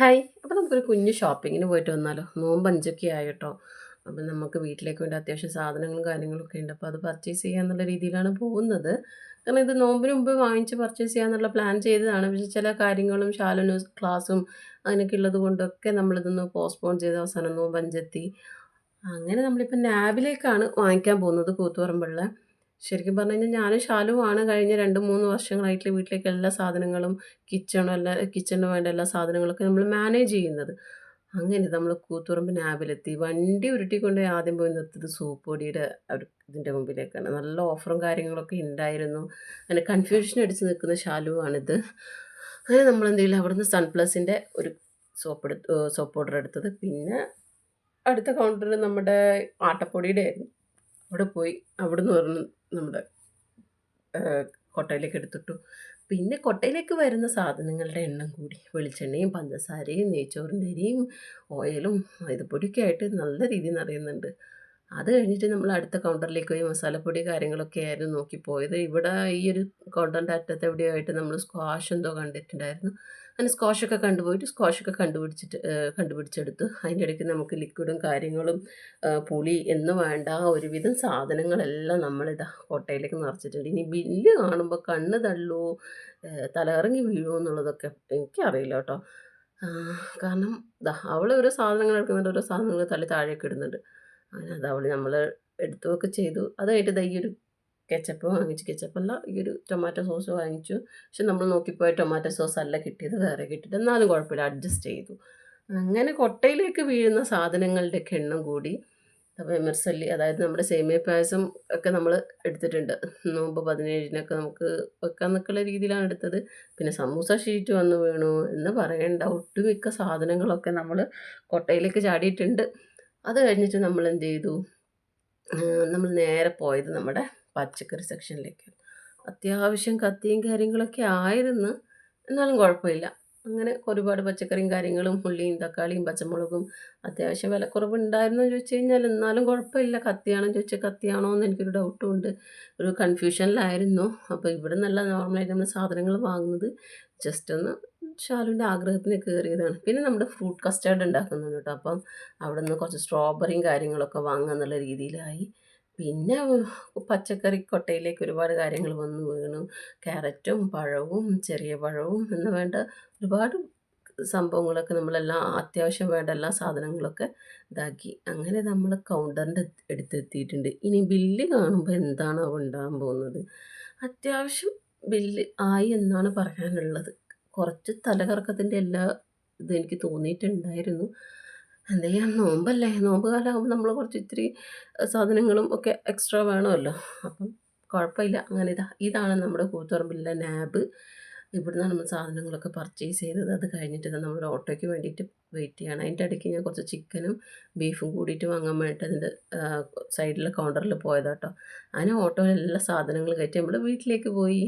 Hi. അപ്പോൾ നമുക്കൊരു കുഞ്ഞ് ഷോപ്പിങ്ങിന് പോയിട്ട് വന്നാലോ? നോമ്പ് അഞ്ചൊക്കെ ആയിട്ടോ? അപ്പം നമുക്ക് വീട്ടിലേക്ക് വേണ്ടി അത്യാവശ്യം സാധനങ്ങളും കാര്യങ്ങളൊക്കെ ഉണ്ട്. അപ്പോൾ അത് പർച്ചേസ് ചെയ്യാന്നുള്ള രീതിയിലാണ് പോകുന്നത്. കാരണം ഇത് നോമ്പിന് മുമ്പ് വാങ്ങിച്ച് പർച്ചേസ് ചെയ്യാന്നുള്ള പ്ലാൻ ചെയ്തതാണ്. പക്ഷേ ചില കാര്യങ്ങളും ശാലനും ക്ലാസ്സും അതിനൊക്കെ ഉള്ളത് കൊണ്ടൊക്കെ നമ്മളിതൊന്ന് പോസ്റ്റ്പോൺ ചെയ്ത് അവസാനം നോമ്പ് അഞ്ചെത്തി. അങ്ങനെ നമ്മളിപ്പോൾ നാബിലേക്കാണ് വാങ്ങിക്കാൻ പോകുന്നത് കൂത്തുപറമ്പുള്ള ശരിക്കും പറഞ്ഞു കഴിഞ്ഞാൽ ഞാനും ഷാലുവാണ് കഴിഞ്ഞ രണ്ട് മൂന്ന് വർഷങ്ങളായിട്ട് വീട്ടിലേക്ക് എല്ലാ സാധനങ്ങളും കിച്ചണും എല്ലാ കിച്ചണിന് വേണ്ട എല്ലാ സാധനങ്ങളൊക്കെ നമ്മൾ മാനേജ് ചെയ്യുന്നത്. അങ്ങനെ നമ്മൾ കൂത്തുറമ്പിന് ആവിലെത്തി വണ്ടി ഉരുട്ടിക്കൊണ്ട് ആദ്യം പോയി നിർത്തിയത് സോപ്പ് പൊടിയുടെ ഇതിന്റെ മുമ്പിലേക്കാണ്. നല്ല ഓഫറും കാര്യങ്ങളൊക്കെ ഉണ്ടായിരുന്നു അങ്ങനെ കൺഫ്യൂഷൻ അടിച്ച് നിൽക്കുന്ന ശാലുവാണിത്. അങ്ങനെ നമ്മൾ എന്തെങ്കിലും അവിടുന്ന് സൺപ്ലസിന്റെ ഒരു സോപ്പ് എടുത്ത് സോപ്പ് പൗഡർ എടുത്തത്. പിന്നെ അടുത്ത കൗണ്ടറിൽ നമ്മുടെ ആട്ടപ്പൊടിയുടെ ആയിരുന്നു അവിടെ പോയി അവിടുന്ന് പറഞ്ഞു നമ്മുടെ കൊട്ടയിലേക്ക് എടുത്തിട്ടു. പിന്നെ കൊട്ടയിലേക്ക് വരുന്ന സാധനങ്ങളുടെ എണ്ണം കൂടി. വെളിച്ചെണ്ണയും പഞ്ചസാരയും നെയ്ച്ചോറിന്റെ അരിയും ഓയിലും മൈദപ്പൊടിയൊക്കെ ആയിട്ട് നല്ല രീതിയിൽ നിറയുന്നുണ്ട്. അത് കഴിഞ്ഞിട്ട് നമ്മൾ അടുത്ത കൗണ്ടറിലേക്ക് പോയി മസാലപ്പൊടി കാര്യങ്ങളൊക്കെ ആയിരുന്നു നോക്കി പോയത്. ഇവിടെ ഈ ഒരു കൗണ്ടറിന്റെ അറ്റത്ത് എവിടെയോ ആയിട്ട് നമ്മൾ സ്ക്വാഷ് എന്തോ കണ്ടിട്ടുണ്ടായിരുന്നു. അങ്ങനെ സ്ക്വാഷൊക്കെ കണ്ടുപോയിട്ട് സ്ക്വാഷൊക്കെ കണ്ടുപിടിച്ചിട്ട് കണ്ടുപിടിച്ചെടുത്തു. അതിന്റെ ഇടയ്ക്ക് നമുക്ക് ലിക്വിഡും കാര്യങ്ങളും പുളി എന്ന് വേണ്ട ഒരുവിധം സാധനങ്ങളെല്ലാം നമ്മളിതാ കോട്ടയിലേക്ക് നിറച്ചിട്ടുണ്ട്. ഇനി ബില്ല് കാണുമ്പോൾ കണ്ണ് തള്ളൂ തലകറങ്ങി വീഴുമോ എന്നുള്ളതൊക്കെ എനിക്കറിയില്ല കേട്ടോ. കാരണം അവൾ ഓരോ സാധനങ്ങൾ എടുക്കുന്നുണ്ട് ഓരോ സാധനങ്ങൾ തള്ളി താഴേക്ക് ഇടുന്നുണ്ട്. അങ്ങനെ അത് നമ്മൾ എടുത്തുമൊക്കെ ചെയ്തു. അതായിട്ട് ഈ ഒരു കെച്ചപ്പ് വാങ്ങിച്ചു. കെച്ചപ്പല്ല ഈ ഒരു ടൊമാറ്റോ സോസ് വാങ്ങിച്ചു. പക്ഷെ നമ്മൾ നോക്കിപ്പോയ ടൊമാറ്റോ സോസ് അല്ല കിട്ടിയത് വേറെ കിട്ടിയിട്ട് എന്നാലും കുഴപ്പമില്ല അഡ്ജസ്റ്റ് ചെയ്തു. അങ്ങനെ കൊട്ടയിലേക്ക് വീഴുന്ന സാധനങ്ങളുടെയൊക്കെ എണ്ണം കൂടി. അപ്പോൾ എമർസല്ലി അതായത് നമ്മുടെ സേമിയ പായസം ഒക്കെ നമ്മൾ എടുത്തിട്ടുണ്ട്. നോമ്പ് പതിനേഴിനൊക്കെ നമുക്ക് വെക്കാൻ നിൽക്കുന്ന രീതിയിലാണ് എടുത്തത്. പിന്നെ സമൂസ ഷീറ്റ് വന്ന് വീണു എന്ന് പറയേണ്ട. ഒട്ടുമിക്ക സാധനങ്ങളൊക്കെ നമ്മൾ കൊട്ടയിലേക്ക് ചാടിയിട്ടുണ്ട്. അത് കഴിഞ്ഞിട്ട് നമ്മൾ എന്ത് ചെയ്തു? നമ്മൾ നേരെ പോയത് നമ്മുടെ പച്ചക്കറി സെക്ഷനിലേക്ക്. അത്യാവശ്യം കത്തിയും കാര്യങ്ങളൊക്കെ ആയിരുന്നു. എന്നാലും കുഴപ്പമില്ല. അങ്ങനെ ഒരുപാട് പച്ചക്കറിയും കാര്യങ്ങളും ഉള്ളിയും തക്കാളിയും പച്ചമുളകും അത്യാവശ്യം വിലക്കുറവ് ഉണ്ടായിരുന്നു ചോദിച്ചു കഴിഞ്ഞാൽ എന്നാലും കുഴപ്പമില്ല. കത്തിയാണോ ചോദിച്ചാൽ കത്തിയാണോ എന്ന് എനിക്കൊരു ഡൗട്ടും ഉണ്ട്. ഒരു കൺഫ്യൂഷനിലായിരുന്നു അപ്പോൾ ഇവിടെ നല്ല നോർമലായിട്ട് നമ്മൾ സാധനങ്ങൾ വാങ്ങുന്നത്. ജസ്റ്റ് ഒന്ന് ഷാലുവിന്റെ ആഗ്രഹത്തിന് കയറിയതാണ്. പിന്നെ നമ്മുടെ ഫ്രൂട്ട് കസ്റ്റാർഡ് ഉണ്ടാക്കുന്നുണ്ട് കേട്ടോ. അപ്പം അവിടെ നിന്ന് കുറച്ച് സ്ട്രോബെറിയും കാര്യങ്ങളൊക്കെ വാങ്ങുക എന്നുള്ള രീതിയിലായി. പിന്നെ പച്ചക്കറി കൊട്ടയിലേക്ക് ഒരുപാട് കാര്യങ്ങൾ വന്നു വീണു. ക്യാരറ്റും പഴവും ചെറിയ പഴവും എന്ന് വേണ്ട ഒരുപാട് സംഭവങ്ങളൊക്കെ നമ്മളെല്ലാം അത്യാവശ്യം വേണ്ട എല്ലാ സാധനങ്ങളൊക്കെ ഇതാക്കി. അങ്ങനെ നമ്മൾ കൗണ്ടറിന്റെ അടുത്തെത്തിയിട്ടുണ്ട്. ഇനി ബില്ല് കാണുമ്പോൾ എന്താണ് ഉണ്ടാകാൻ പോകുന്നത്? അത്യാവശ്യം ബില്ല് ആയി എന്നാണ് പറയാനുള്ളത്. കുറച്ച് തലകറക്കത്തിന്റെ എല്ലാ ഇതും എനിക്ക് തോന്നിയിട്ടുണ്ടായിരുന്നു. എന്താ ചെയ്യാം നോമ്പല്ലേ? നോമ്പ് കാലമാകുമ്പോൾ നമ്മൾ കുറച്ച് ഇത്തിരി സാധനങ്ങളും ഒക്കെ എക്സ്ട്രാ വേണമല്ലോ. അപ്പം കുഴപ്പമില്ല. അങ്ങനെ ഇതാ ഇതാണ് നമ്മുടെ കൂത്തുറമ്പിലെ നാബ്. ഇവിടുന്ന് നമ്മൾ സാധനങ്ങളൊക്കെ പർച്ചേസ് ചെയ്തത്. അത് കഴിഞ്ഞിട്ട് നമ്മുടെ ഓട്ടോയ്ക്ക് വേണ്ടിയിട്ട് വെയിറ്റ് ചെയ്യണം. അതിന്റെ ഇടയ്ക്ക് ഞാൻ കുറച്ച് ചിക്കനും ബീഫും കൂടിയിട്ട് വാങ്ങാൻ വേണ്ടിയിട്ട് അതിന്റെ സൈഡിലെ കൗണ്ടറിൽ പോയതാട്ടോ. അങ്ങനെ ഓട്ടോയിൽ എല്ലാ സാധനങ്ങളും കയറ്റി. നമ്മൾ വീട്ടിലേക്ക് പോയി.